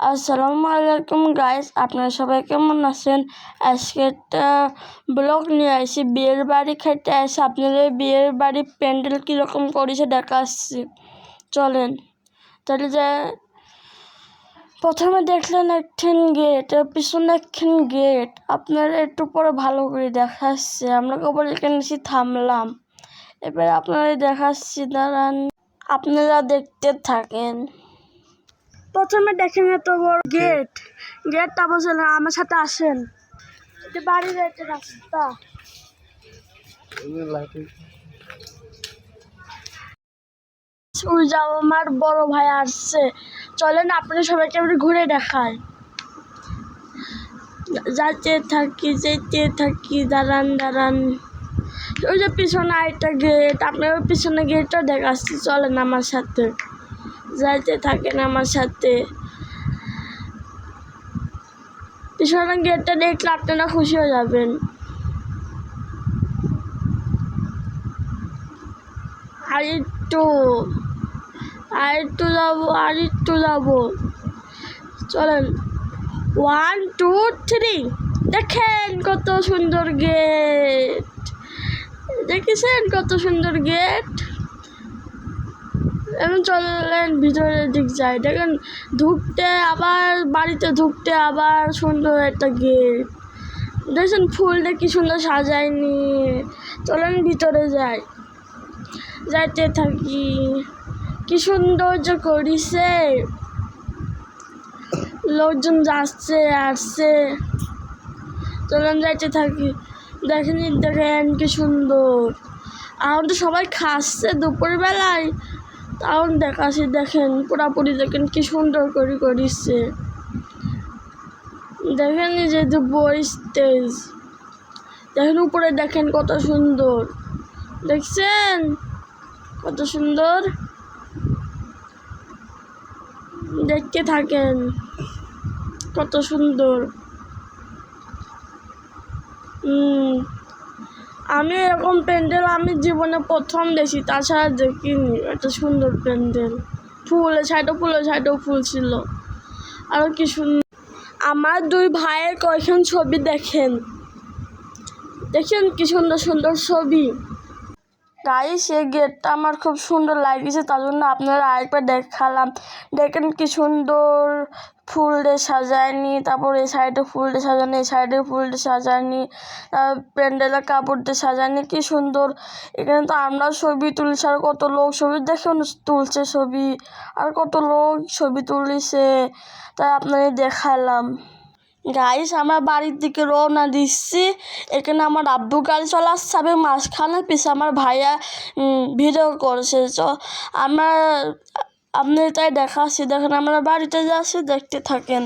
আসসালামু আলাইকুম গাইস আপনারা সবাই কেমন আছেন? আজকে একটা ব্লগ নিয়ে আসি। বিয়ের বাড়ি খেতে আসি। আপনাদের বিয়ের বাড়ি প্যান্ডেল কীরকম করেছে দেখাচ্ছি। চলেন। তাহলে যে, প্রথমে দেখলেন একখান গেট পিছনে একখান গেট আপনারা একটু পরে ভালো করে দেখাচ্ছে। আমরা কেবল এখানে এসে থামলাম। এবার আপনারা দেখাচ্ছি, দাঁড়ান। আপনারা দেখতে থাকেন। প্রথমে দেখেন এত বড় গেট গেটটা বলছিলেন আমার সাথে আসেন। এটা বাড়ির একটা রাস্তা। যাও আমার বড় ভাই আসছে। চলেন আপনি সবাইকে আমি ঘুরে দেখাই। যাতে থাকি যেতে থাকি দাঁড়ান দাঁড়ান। ওই যে পিছনে আরেকটা গেট আপনার ওই পিছনে গেটটা দেখাচ্ছি। চলেন আমার সাথে। যাইতে থাকেন আমার সাথে। পিছনে গেটটা দেখলে আপনারা খুশি হয়ে যাবেন। আর একটু আর একটু যাব আর একটু যাব। চলেন। ওয়ান টু থ্রি দেখেন কত সুন্দর গেট। দেখেছেন কত সুন্দর গেট? এখন চলেন ভিতরের দিক যাই দেখেন ঢুকতে আবার বাড়িতে ঢুকতে আবার সুন্দর একটা গেট। দেখছেন ফুলটা কি সুন্দর সাজায়নি। চলেন ভিতরে যাই। যাইতে থাকি। কি সৌন্দর্য করিছে। লোকজন যাচ্ছে, আসছে। চলেন যাইতে থাকি। দেখেন দেখেন কি সুন্দর। এখন তো সবাই খাচ্ছে দুপুরবেলায়। তাও দেখাচ্ছি দেখেন, পুরাপুরি দেখেন কি সুন্দর করে করিছে। দেখেন এই যে বই স্টেজ দেখেন উপরে দেখেন কত সুন্দর। দেখছেন? কত সুন্দর? দেখতে থাকেন। কত সুন্দর। হুম আমি এরকম প্যান্ডেল আমি জীবনে প্রথম দেখি, তাছাড়া দেখিনি। একটা সুন্দর প্যান্ডেল। ফুলের সাইডও ফুলের সাইডেও ফুল ছিল আরও কি সুন্দর আমার দুই ভাইয়ের কয়েকজন ছবি দেখেন। দেখেন কি সুন্দর সুন্দর ছবি। গাইস এই গেটটা আমার খুব সুন্দর লাগিয়েছে, তার জন্য আপনারা আরেকবার দেখালাম। দেখেন কি সুন্দর ফুল দিয়ে সাজায়নি, তারপর এই সাইডে ফুল দিয়ে সাজানি এই সাইডে ফুল দিয়ে সাজায়নি প্যান্ডেলের কাপড় দিয়ে সাজায়নি, কি সুন্দর। এখানে তো আমরা ছবি তুলছি, আর কত লোক ছবি, দেখুন তুলছে ছবি, আর কত লোক ছবি তুলিছে, তাই আপনাদের দেখালাম। গাইস আমার বাড়ির দিকে রওনা দিচ্ছি। এখানে আমার আব্বু গাড়ি চলে আসছে, আমি মাঝখানে পিছে আমার ভাইয়া ভিডিও করছে। তো আমার, আপনি তাই দেখাচ্ছি। দেখেন, আমরা বাড়িতে যাচ্ছি, দেখতে থাকেন।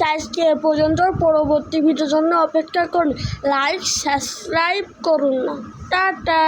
গাইস আজকে এ পর্যন্ত পরবর্তী ভিডিওর জন্য অপেক্ষা করুন। লাইক সাবস্ক্রাইব করুন না। টাটা।